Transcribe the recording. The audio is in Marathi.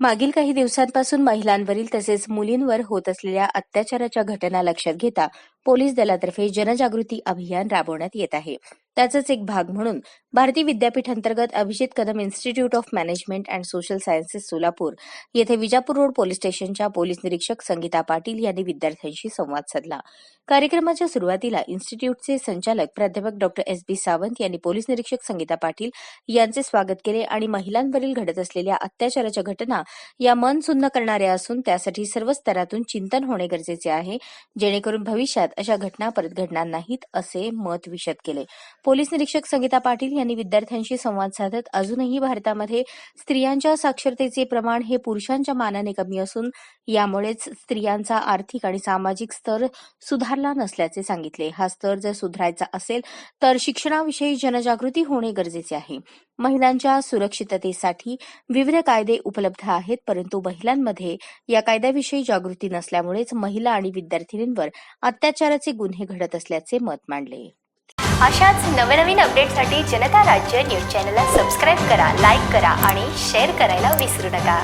मागील काही दिवसांपासून महिलांवरील तसेच मुलींवर होत असलेल्या अत्याचाराच्या घटना लक्षात घेता पोलीस दलातर्फे जनजागृती अभियान राबवण्यात येत आहे. त्याचाच एक भाग म्हणून भारती विद्यापीठ अंतर्गत Abhijit Kadam institute of management and social sciences Solapur येथे विजापूर रोड पोलीस स्टेशनच्या पोलीस निरीक्षक संगीता पाटील यांनी विद्यार्थ्यांशी संवाद साधला. कार्यक्रमाच्या सुरुवातीला इन्स्टिट्यूटचे संचालक प्राध्यापक डॉक्टर एस बी सावंत यांनी पोलीस निरीक्षक संगीता पाटील यांचे स्वागत केले आणि महिलांवरील घडत असलेल्या अत्याचाराच्या घटना या मन सुन्न करणाऱ्या असून त्यासाठी सर्व स्तरातून चिंतन होणे गरजेचे आहे. जेणेकरून भविष्यात अशा घटना परत घडणार नाहीत असे मत विशद केले. पोलीस निरीक्षक संगीता पाटील यांनी विद्यार्थ्यांशी संवाद साधत अजूनही भारतामध्ये स्त्रियांच्या साक्षरतेचे प्रमाण हे पुरुषांच्या मानाने कमी असून यामुळेच स्त्रियांचा आर्थिक आणि सामाजिक स्तर सुधारला नसल्याचे सांगितले. हा स्तर जर सुधारायचा असेल तर शिक्षणाविषयी जनजागृती होणे गरजेचे आहे. महिलांच्या सुरक्षिततेसाठी विविध कायदे उपलब्ध आहेत परंतु महिलांमध्ये या कायद्याविषयी जागृती नसल्यामुळेच महिला आणि विद्यार्थिनींवर अत्याचाराचे गुन्हे घडत असल्याचे मत मांडले. अशाच नवनवीन अपडेटसाठी जनता राज्य न्यूज चॅनलला सबस्क्राईब करा लाईक करा आणि शेअर करायला विसरू नका.